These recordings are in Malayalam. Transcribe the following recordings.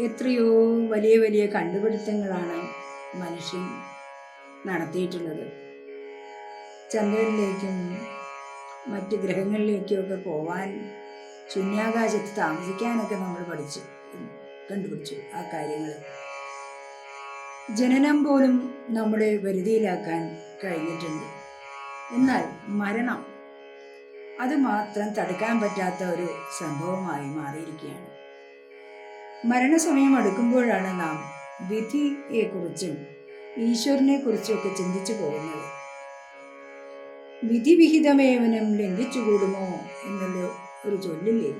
എത്രയോ വലിയ വലിയ കണ്ടുപിടുത്തങ്ങളാണ് മനുഷ്യൻ നടത്തിയിട്ടുള്ളത്. ചന്ദ്രനിലേക്കും മറ്റ് ഗ്രഹങ്ങളിലേക്കും ഒക്കെ പോവാൻ ശൂന്യാകാശത്ത് താമസിക്കാനൊക്കെ നമ്മൾ പഠിച്ചു കണ്ടുപിടിച്ചു ആ കാര്യങ്ങൾ ജനനം പോലും നമ്മുടെ വരുതിയിലാക്കാൻ കഴിഞ്ഞിട്ടുണ്ട്. എന്നാൽ മരണം അത് മാത്രം തടുക്കാൻ പറ്റാത്ത ഒരു സംഭവമായി മാറിയിരിക്കുകയാണ്. മരണസമയം അടുക്കുമ്പോഴാണ് നാം വിധിയെക്കുറിച്ചും ഈശ്വരനെ കുറിച്ചും ഒക്കെ ചിന്തിച്ചു പോകുന്നത്. വിധിവിഹിതമേവനം ലംഘിച്ചുകൂടുമോ എന്നുള്ള ഒരു ചൊല്ലില്ലേ?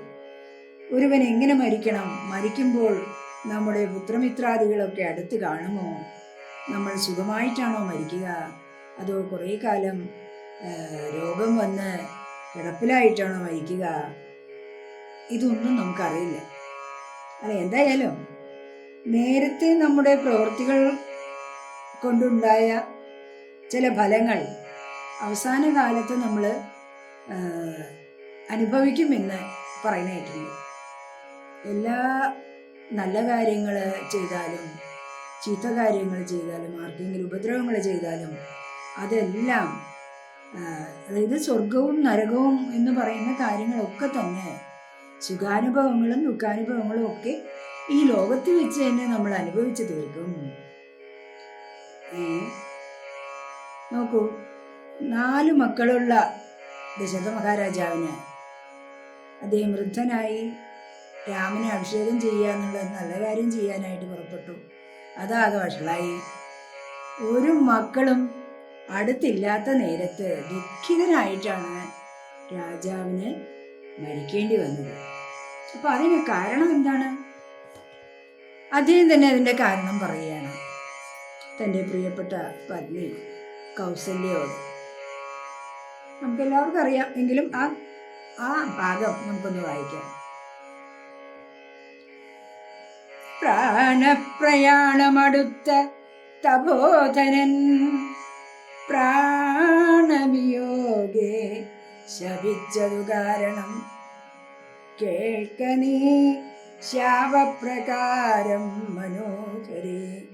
ഒരുവൻ എങ്ങനെ മരിക്കണം? മരിക്കുമ്പോൾ നമ്മുടെ പുത്രമിത്രാദികളൊക്കെ അടുത്ത് കാണുമോ? നമ്മൾ സുഖമായിട്ടാണോ മരിക്കുക? അതോ കുറേ കാലം രോഗം വന്ന് കിടപ്പിലായിട്ടാണോ മരിക്കുക? ഇതൊന്നും നമുക്കറിയില്ല. അല്ല എന്തായാലും നേരത്തെ നമ്മുടെ പ്രവൃത്തികൾ കൊണ്ടുണ്ടായ ചില ഫലങ്ങൾ അവസാന കാലത്ത് നമ്മൾ അനുഭവിക്കുമെന്ന് പറയുന്നതായിട്ടുണ്ട്. എല്ലാ നല്ല കാര്യങ്ങൾ ചെയ്താലും ചീത്ത കാര്യങ്ങൾ ചെയ്താലും ആർക്കെങ്കിലും ഉപദ്രവങ്ങൾ ചെയ്താലും അതെല്ലാം അതായത് സ്വർഗവും നരകവും എന്ന് പറയുന്ന കാര്യങ്ങളൊക്കെ തന്നെ സുഖാനുഭവങ്ങളും ദുഃഖാനുഭവങ്ങളും ഒക്കെ ഈ ലോകത്ത് വെച്ച് തന്നെ നമ്മൾ അനുഭവിച്ചു തീർക്കും. നോക്കൂ നാല് മക്കളുള്ള ദശരഥ മഹാരാജാവിന് അദ്ദേഹം വൃദ്ധനായി രാമനെ അഭിഷേകം ചെയ്യുക എന്നുള്ളത് നല്ല കാര്യം ചെയ്യാനായിട്ട് പുറപ്പെട്ടു. അതാകെ വഷളായി. ഒരു മക്കളും അടുത്തില്ലാത്ത നേരത്ത് ദുഃഖിതനായിട്ടാണ് രാജാവിന് മരിക്കേണ്ടി വന്നത്. അപ്പൊ അതിന് കാരണം എന്താണ്? അദ്ദേഹം തന്നെ അതിന്റെ കാരണം പറയുകയാണ്. തന്റെ പ്രിയപ്പെട്ട പത്നി കൗസല്യോട് നമുക്കെല്ലാവർക്കും അറിയാം. എങ്കിലും ആ ആ ഭാഗം നമുക്കൊന്ന് വായിക്കാം. പ്രാണപ്രയാണമടുത്ത തപോധനൻ പ്രാണവിയോഗേ ശപിച്ചതു കാരണം കേൾക്ക നീ ശാപപ്രകാരം മനോഹരി.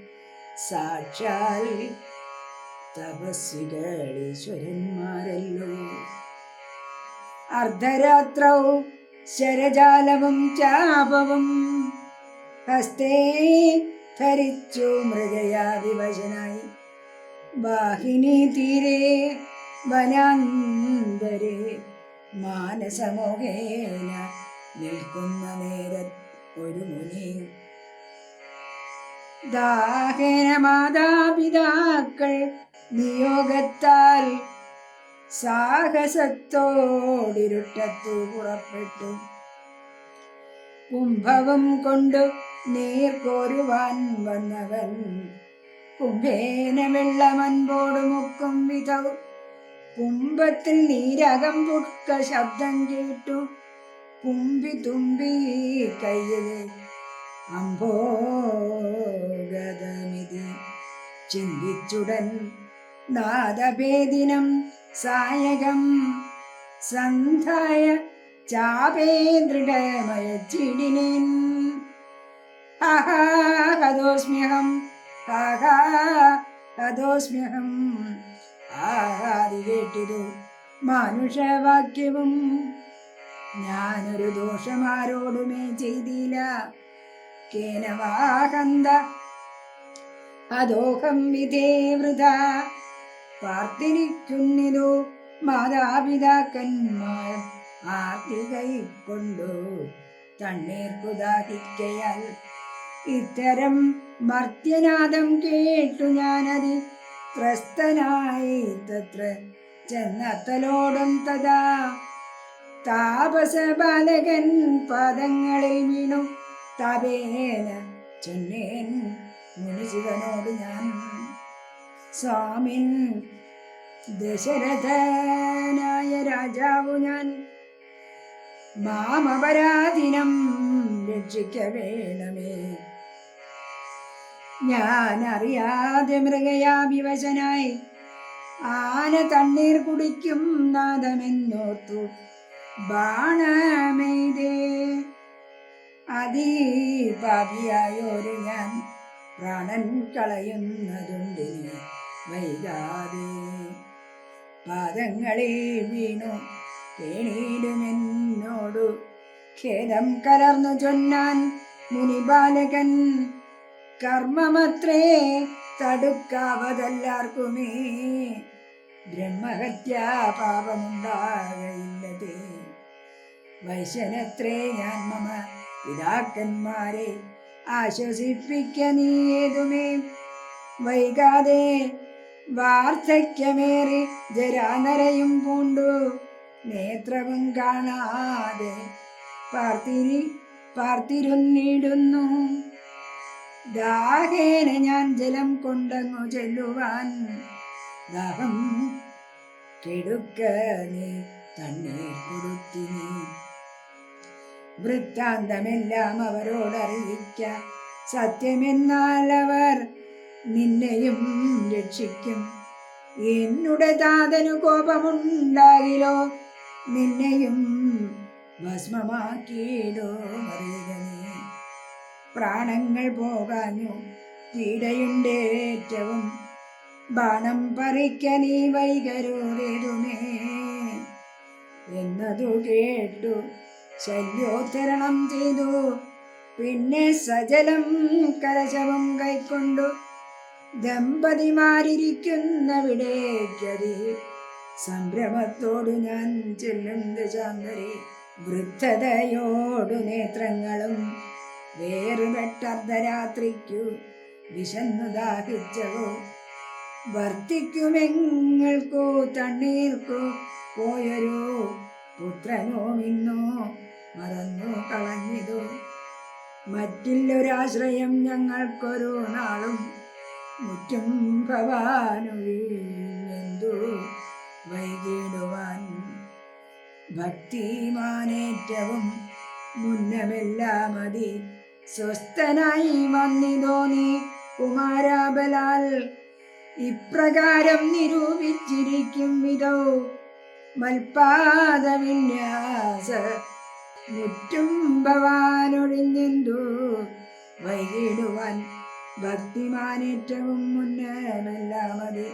സാക്ഷാൽ തപസ്വികളീശ്വരന്മാരല്ലോ. അർദ്ധരാത്രൗ ശരജാലവും ചാപവും ഹസ്തേ ധരിച്ചു മൃഗയാ വിവശനായി വാഹിനി തീരെ വനാന്തരെ. മാനസമോഹേന നിൽക്കുന്ന നേര ഒരു മുനി. ദാഹേന മാതാപിതാക്കൾ നിയോഗത്താൽ സാഹസത്തോടിരുട്ടത്തു പുറപ്പെട്ടു. കുംഭവം കൊണ്ട് നീർക്കോരുവാൻ വന്നവൻ. കുംഭേന വെള്ളമൻപോട് മുക്കും വിധവും. കുംഭത്തിൽ നീരകം പുക്ക ശബ്ദം കേട്ടു. കുമ്പി തുമ്പി കയ്യിൽ അംബോഗതമിതി ചിന്തിച്ചുടൻ നാദഭേദിനം സായകം. സന്ധായ ചാപേന്ദ്രിടമയ ചിടിനേൻ ഹതോസ്മ്യഹം ഹതോസ്മ്യഹം. ആഹാതി കേട്ടിതു മാനുഷവാക്യവും ഞാനൊരു ദോഷമാരോടുമേ ചെയ്തില്ല. കേനവാഹന്ത അദോഹം വിധേ വൃത പാർത്തിരിക്കുന്നിതു മാതാപിതാക്കന്മാർ ആർത്തി കൈക്കൊണ്ടു തണ്ണീർക്കു ദാഹിക്കയാൽ ഇത്തരം മർത്യനാദം കേട്ടു ഞാനതി ത്രസ്തനായി തത്ര ചെന്നത്തലോടും തഥാ താപസ ബാലകൻ പാദങ്ങളിൽ വീണു. തപേന ചെന്നേൻ മുനിശിവനോട് ഞാൻ സ്വാമിൻ ദശരഥനായ രാജാവു ഞാൻ മാമപരാധിനം രക്ഷിക്ക വേണമേ. ഞാൻ അറിയാതെ മൃഗയാ വിവശനായി ആന തണ്ണീർ കുടിക്കും നാദമെന്നോർത്തു. ബാണമെയ്തേ അതിപാപിയായോരു ഞാൻ പ്രാണൻ കളയുന്നതുണ്ട് വൈകാതെ. പാദങ്ങളിൽ വീണു കേണിയിടുമെന്നോടു ഖേദം കലർന്നു ചൊന്നാൻ മുനിബാലകൻ കർമ്മമത്രേ തടുക്കാവതല്ലാർക്കുമേ. ബ്രഹ്മഹത്യാ പാപമുണ്ടാകയില്ലതേ. വൈശ്വനത്രേ ഞാൻ മമ പിതാക്കന്മാരെ ആശ്വസിപ്പിക്ക നീ ഏതുമേ വൈകാതെ വാർദ്ധക്യമേറി ജരാനരയും പൂണ്ടു. നേത്രവും കാണാതെ പാർത്തിരി പാർത്തിരുന്നിടുന്നു. ദാഹേന ഞാൻ ജലം കൊണ്ടങ്ങു ചെല്ലുവാൻ. ദാഹം കെടുക്ക നീ തണ്ണീർ കൊടുത്തിനി വൃത്താന്തമെല്ലാം അവരോടറിയിക്ക. സത്യമെന്നാൽ അവർ നിന്നെയും രക്ഷിക്കും. എന്നുടെ താതനു കോപമുണ്ടാകിലോ? നിന്നെയും ഭസ്മമാക്കിയിടോ അറിയുക നീ. പ്രാണങ്ങൾ പോകാഞ്ഞു പീഡയുണ്ടേറ്റവും. ബാണം പറിക്ക നീ വൈകരുതേതുമേ എന്നതു കേട്ടു ശല്യോത്തരണം ചെയ്തു. പിന്നെ സജലം കലശവും കൈക്കൊണ്ടു ദമ്പതിമാരിയ്ക്കുന്നവിടേക്കതി സംഭ്രമത്തോടു ഞാൻ ചെല്ലും ദശാന്തരി വൃദ്ധതയോടു നേത്രങ്ങളും വേറുപെട്ടർദ്ധരാത്രിക്കു വിശന്നു ദാഹിച്ചവോ. വർത്തിക്കുമെങ്ങൾക്കു തണ്ണീർക്കു പോയൊരു പുത്രനോ മിന്നോ മറന്നു കളഞ്ഞിതു മറ്റില്ലൊരാശ്രയം ഞങ്ങൾക്കൊരു നാളും മുറ്റും ഭവാനുവിഞ്ഞെന്തു വൈകിടുവാൻ ഭക്തിമാനേറ്റവും മുന്നമെല്ലാം മതി സ്വസ്ഥനായി വന്നിതോ നീ കുമാരാബലാൽ? ഇപ്രകാരം നിരൂപിച്ചിരിക്കും വിധോ മൽപാദവിന്യാസ മുറ്റും ഭവാനൊഴിഞ്ഞെന്തു വൈകിടുവാൻ ഭക്തിമാനേറ്റവും മുന്നമെല്ലാം മതി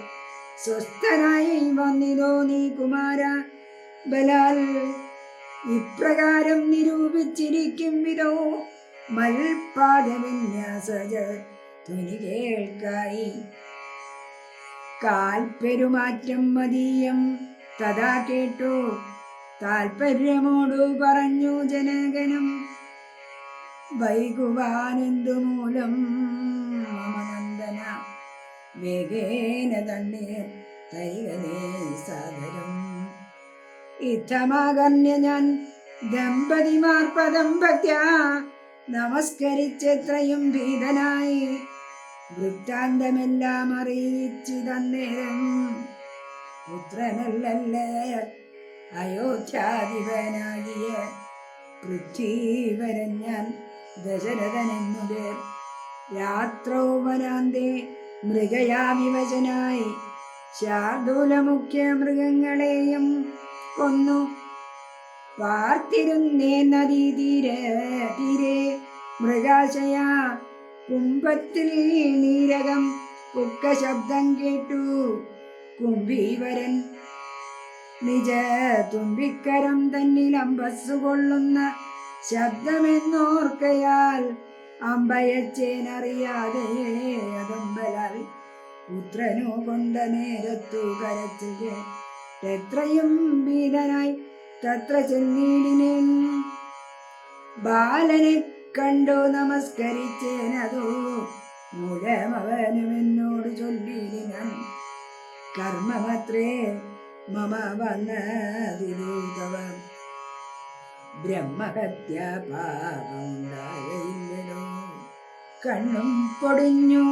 സ്വസ്ഥനായി വന്നിതോ നീ കുമാര ബലാൽ. ഇപ്രകാരം നിരൂപിച്ചിരിക്കും വിധോ മൽപാദവിന്യാസജ തുനി കേൾക്കായി. കാൽപ്പെരുമാറ്റം മതീയം തഥാ കേട്ടു താൽപര്യമോടു പറഞ്ഞു ജനകനും. വൈകുവാനെന്തു മൂലം മമനന്ദന? വേഗേന തണ്ണീർ തൈകനേ സാദരം ഇത്തമാകർണ്യ ഞാൻ ദമ്പതിമാർ പദം ഭക്ത്യ നമസ്കരിച്ചെത്രയും ഭീതനായി. വൃത്താന്തമെല്ലാം അറിയിച്ചു തന്നേരം പുത്രനല്ലല്ലേ അയോധ്യാധിപനാകിയ പൃഥ്വീവരൻ ഞാൻ ദശരഥനെന്നുത് രാത്രൗവനാന്തേ മൃഗയാവിവചനായി ശാർദൂലമുഖ്യ മൃഗങ്ങളെയും കൊന്നു. പാർത്തിരുന്നേ നദീ തീരെ മൃഗാശയ കുംഭത്തിൽ നീരകം ഉക്ക ശബ്ദം കേട്ടു. കുംഭീവരൻ നിജ തുമ്പിക്കരം തന്നിൽ അമ്പസ് കൊള്ളുന്ന ശബ്ദമെന്നോർക്കയാൽ അമ്പയച്ചേനറിയാതെ അതമ്പലാൽ പുത്രനു കൊണ്ട നേരത്തു കരച്ചെത്രയും എത്രയും ഭീതനായി തത്ര ചെന്നീടിനേൻ. ബാലനെ കണ്ടു നമസ്കരിച്ചേനതോ മുഴമവനുമെന്നോട് എന്നോട് ചൊല്ലിയിടിനാൻ കർമ്മമത്രേ മമ വന്നതിരൂതവ ബ്രഹ്മഹത്യ പാപമുണ്ടാകയില്ലടോ കണ്ണും പൊടിഞ്ഞു.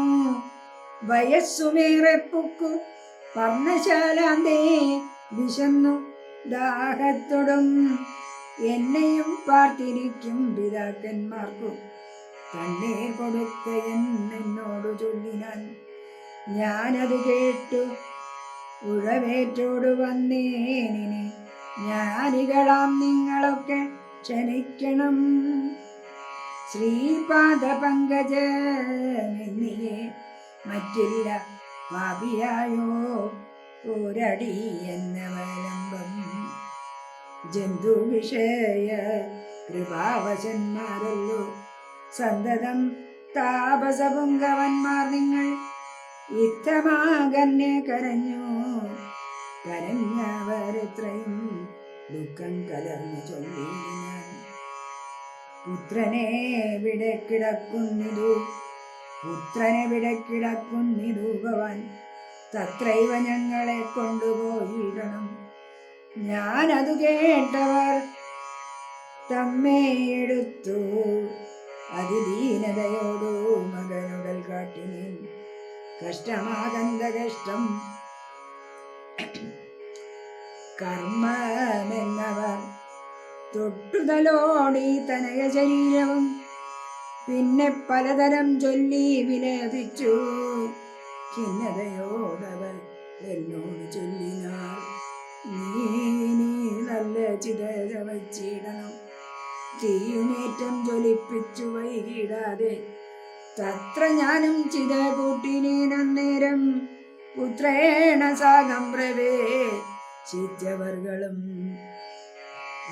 വയസ്സുമേറെ പൊക്കു. പർണശാലാന്തേ വിശന്നു. ദാഹത്തോടും. എന്നെയും പാർത്തിരിക്കും പിതാക്കന്മാർക്കും. തന്നെ കൊടുക്ക എന്നോട് ചൊല്ലിനാൻ ഞാനത് കേട്ടു. ഉഴവേറ്റോട് വന്നേനിനി. ജ്ഞാനികളാം നിങ്ങളൊക്കെ ക്ഷണിക്കണം. ശ്രീപാദ പങ്കജമെന്നിയെ മറ്റില്ല പാപിയായോ? ഒരടി എന്നവലംബം ജന്തു വിഷയ കൃപാവശന്മാരല്ലോ. സന്തതം താപസപുങ്കവന്മാർ നിങ്ങൾ ഇത്തമാകന്നെ കരഞ്ഞു കരഞ്ഞവരെത്രയും ദുഃഖം കലർന്നു ചൊല്ലി പുത്രനെ വിടെ കിടക്കുന്നിതു? പുത്രനെ വിടെ കിടക്കുന്നിതു ഭവാൻ തത്രൈവ ഞങ്ങളെ കൊണ്ടുപോയിടണം. ഞാനതു കേട്ടവർ തമ്മേ എടുത്തു. അതിദീനതയോടു മകനുടൽ കാട്ടിനീ കഷ്ടമാകന്ത കഷ്ടം കർമ്മമെന്നവർ തൊട്ടുതലോടി തനയ ശരീരവും പിന്നെ പലതരം ചൊല്ലി വിലപിച്ചു. ഖിന്നതയോടവർ എന്നോട് ചൊല്ലിനാൽ നീ നല്ല ചിതര വച്ചിടണം തീയുമേറ്റം ജ്വലിപ്പിച്ചു വൈകിടാതെ തത്ര ഞാനും ചിത കൂട്ടിനേരം പുത്രേണ സാഗം പ്രവേ ശിച്ചവർകളും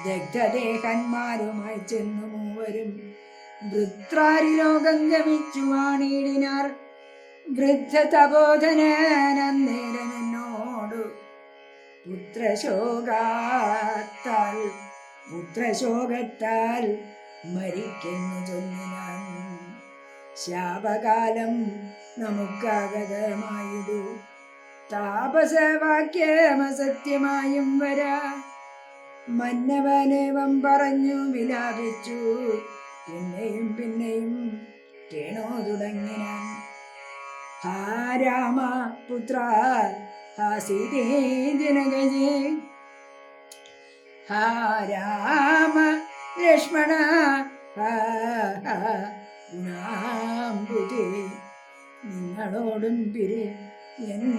ദഗ്ധദേഹന്മാരുമായി ചെന്നു മൂവരും. വൃത്രാരി ലോകം ഗമിച്ചു വാണിടിനാർ വൃദ്ധ തപോധനേരം പുത്രശോകാത്താൽ പുത്രശോകത്താൽ മരിക്കുന്നു ചൊല്ലിനാൻ ശാപകാലം നമുക്കാഗതമായതു. താപസവാക്യമസത്യമായും വരാ. മന്നവനേവം പറഞ്ഞു വിലാപിച്ചു. പിന്നെയും പിന്നെയും കേണോ തുടങ്ങിനാൻ. ഹാ രാമ പുത്ര ഹാ സീതേ ജനകജേ. ഹാ രാമ ലക്ഷ്മണ ഗുണാംബുദേ നിങ്ങളോടും പിരി. എൻ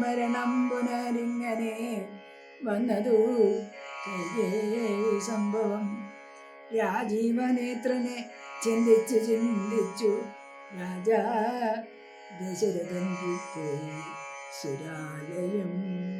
മരണം പുനരിങ്ങനെ വന്നതു? സംഭവം. രാജീവനേത്രനെ ചിന്തിച്ചു ചിന്തിച്ചു. രാജാ ദശരഥൻ സുരാലയം